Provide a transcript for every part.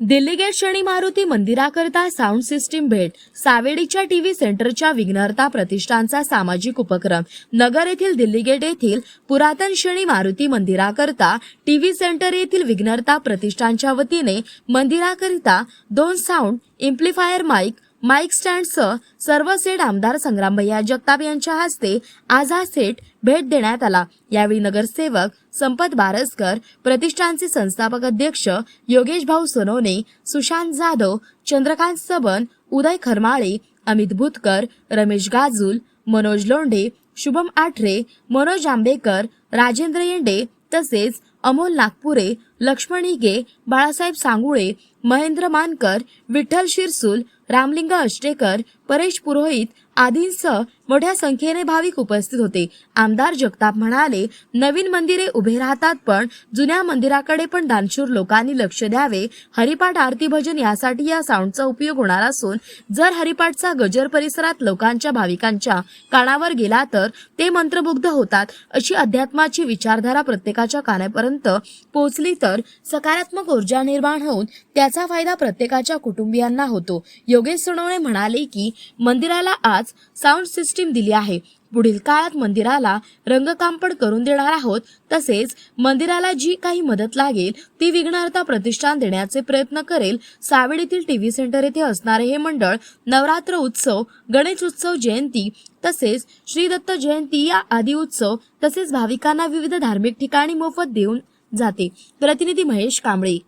Delhi gate Shani Maruti मंदिराकरता sound system भेट सावेडीच्या टीव्ही सेंटरच्या विघ्नहर्ता प्रतिष्ठानचा सामाजिक उपक्रम. नगर येथील दिल्ली गेट येथील पुरातन शनी मारुती मंदिराकरता टीव्ही सेंटर येथील विघ्नहर्ता प्रतिष्ठानच्या वतीने मंदिराकरिता दोन साऊंड इम्प्लिफायर माईक माईक स्टँडसह सर्व सेट आमदार संग्रामभैया जगताप यांच्या हस्ते आज हा सेट भेट देण्यात आला. यावेळी नगरसेवक संपत बारसकर प्रतिष्ठानचे संस्थापक अध्यक्ष योगेश भाऊ सोनवणे सुशांत जाधव चंद्रकांत सबन उदय खरमाळे अमित भुतकर रमेश गाजूल मनोज लोंढे शुभम आठरे मनोज आंबेकर राजेंद्र येंडे तसेच अमोल नागपुरे लक्ष्मण हिगे बाळासाहेब सांगुळे महेंद्र मानकर विठ्ठल शिरसूल रामलिंग अष्टेकर परेश पुरोहित आदींसह मोठ्या संख्येने भाविक उपस्थित होते. आमदार जगताप म्हणाले नवीन मंदिरे उभे राहतात पण जुन्या मंदिराकडे पण दानशूर लोकांनी लक्ष द्यावे. हरिपाठ आरती भजन यासाठी या साऊंडचा उपयोग होणार असून जर हरिपाठचा गजर परिसरात लोकांच्या भाविकांच्या कानावर गेला तर ते मंत्रमुग्ध होतात अशी अध्यात्माची विचारधारा प्रत्येकाच्या कानापर्यंत पोहोचली तर सकारात्मक ऊर्जा निर्माण होऊन त्याचा फायदा प्रत्येकाच्या कुटुंबियांना होतो. योगेश सोनवणे म्हणाले की मंदिराला आज साऊंड सिस्टीम दिली आहे. पुढील काळात मंदिराला रंगकाम पण करून देणार आहोत. तसेच मंदिराला जी काही मदत लागेल ती विघ्नहर्ता प्रतिष्ठान देण्याचे प्रयत्न करेल. सावेडीतील टीव्ही सेंटर येथे असणारे हे मंडळ नवरात्र उत्सव गणेश उत्सव जयंती तसेच श्री दत्त जयंती या आदी उत्सव तसेच भाविकांना विविध धार्मिक ठिकाणी मोफत देऊन जाते. प्रतिनिधी महेश कांबळे.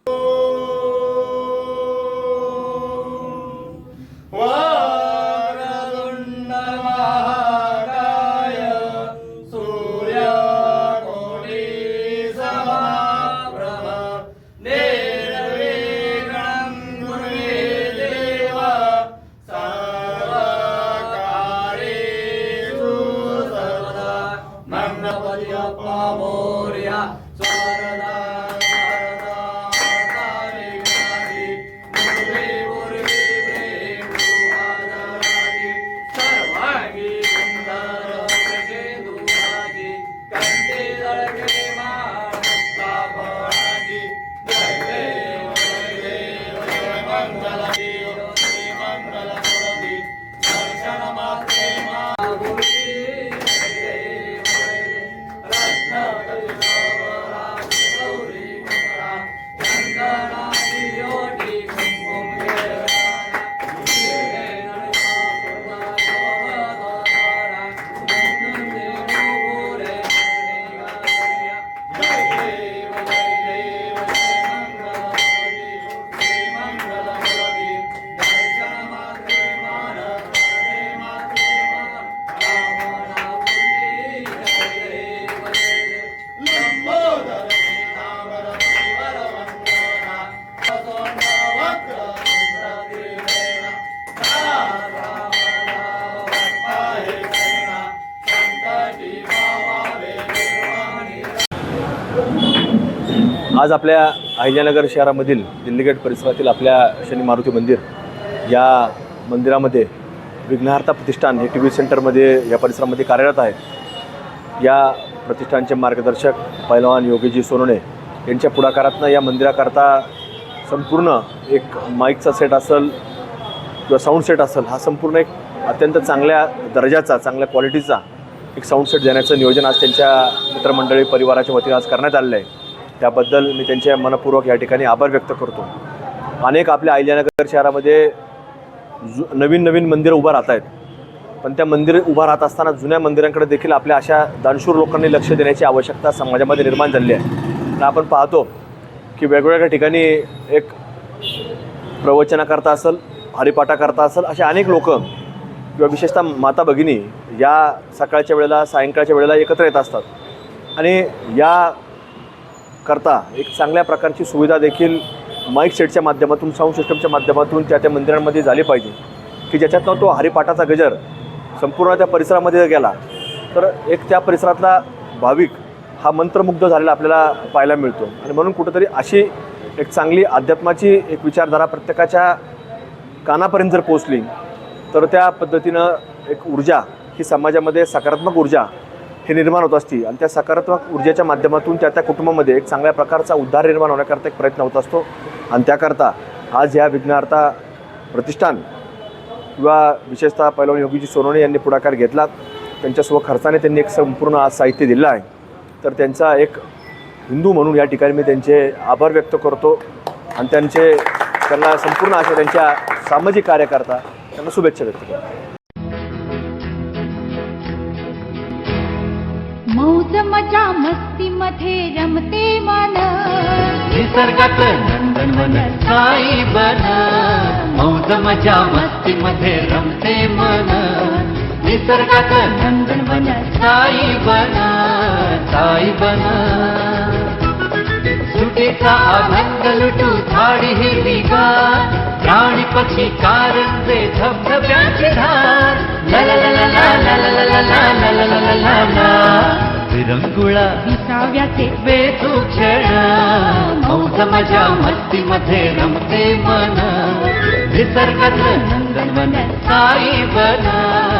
oh आज आपल्या अहिल्यानगर शहरामधील दिल्लीगेट परिसरातील आपल्या शनी मारुती मंदिर या मंदिरामध्ये विघ्नहार्ता प्रतिष्ठान हे टी व्ही सेंटरमध्ये या परिसरामध्ये कार्यरत आहे. या प्रतिष्ठानचे मार्गदर्शक पैलवान योगीजी सोनवणे यांच्या पुढाकारातनं या मंदिराकरता संपूर्ण एक माईकचा सेट असेल किंवा साऊंड सेट असेल हा संपूर्ण एक अत्यंत चांगल्या दर्जाचा चांगल्या क्वालिटीचा एक साऊंड सेट देण्याचं नियोजन आज त्यांच्या मित्रमंडळी परिवाराच्या वतीने आज करण्यात आलेलं आहे. त्याबद्दल मी त्यांच्या मनपूर्वक या ठिकाणी आभार व्यक्त करतो. अनेक आपल्या अहिल्यानगर शहरामध्ये जु नवीन नवीन मंदिरं उभं राहत आहेत. पण त्या मंदिर उभं राहत असताना जुन्या मंदिरांकडे देखील आपल्या अशा दानशूर लोकांनी लक्ष देण्याची आवश्यकता समाजामध्ये निर्माण झाली आहे. तर आपण पाहतो की वेगवेगळ्या ठिकाणी एक प्रवचनाकरता असेल हरिपाठाकरता असेल असे अनेक लोक किंवा विशेषतः माता भगिनी या सकाळच्या वेळेला सायंकाळच्या वेळेला एकत्र येत असतात. आणि या करता एक चांगल्या प्रकारची सुविधा देखील माईक सेटच्या माध्यमातून साऊंड सिस्टमच्या माध्यमातून त्या त्या मंदिरांमध्ये झाली पाहिजे. की ज्याच्यातनं तो हरिपाठाचा गजर संपूर्ण त्या परिसरामध्ये जर गेला तर एक त्या परिसरातला भाविक हा मंत्रमुग्ध झालेला आपल्याला पाहायला मिळतो. आणि म्हणून कुठंतरी अशी एक चांगली अध्यात्माची एक विचारधारा प्रत्येकाच्या कानापर्यंत जर पोचली तर त्या पद्धतीनं एक ऊर्जा ही समाजामध्ये सकारात्मक ऊर्जा हे निर्माण होत असते. आणि त्या सकारात्मक ऊर्जेच्या माध्यमातून त्या त्या कुटुंबामध्ये एक चांगल्या प्रकारचा उद्धार निर्माण होण्याकरता एक प्रयत्न होत असतो. आणि त्याकरता आज ह्या विघ्नार्था प्रतिष्ठान किंवा विशेषतः पैलवान योगीजी सोनवणे यांनी पुढाकार घेतला. त्यांच्या स्वखर्चाने त्यांनी एक संपूर्ण आज साहित्य दिलं आहे. तर त्यांचा एक हिंदू म्हणून या ठिकाणी मी त्यांचे आभार व्यक्त करतो. आणि त्यांचे त्यांना संपूर्ण अशा त्यांच्या सामाजिक कार्यकर्ता त्यांना शुभेच्छा व्यक्त करतो. मौज मजा मस्ती मध्ये रमते मन. निसर्गात नंदनवन साई बन. मौज मजा मस्ती मध्ये रमते मन. निसर्गात नंदनवन साई बन साई बन सुटीचा आनंद लुटू झाडी हिरवीगार प्राणी पक्षी कारंजे धबधब्याची धार ला ला ला ला ला ला ला ला ला ला ला ला ला विरंगुळा विसाव्याचे वेचू क्षण मौज मजा मस्ती मध्ये रमते मन निसर्गातलं नंदनवन साई बन साई बन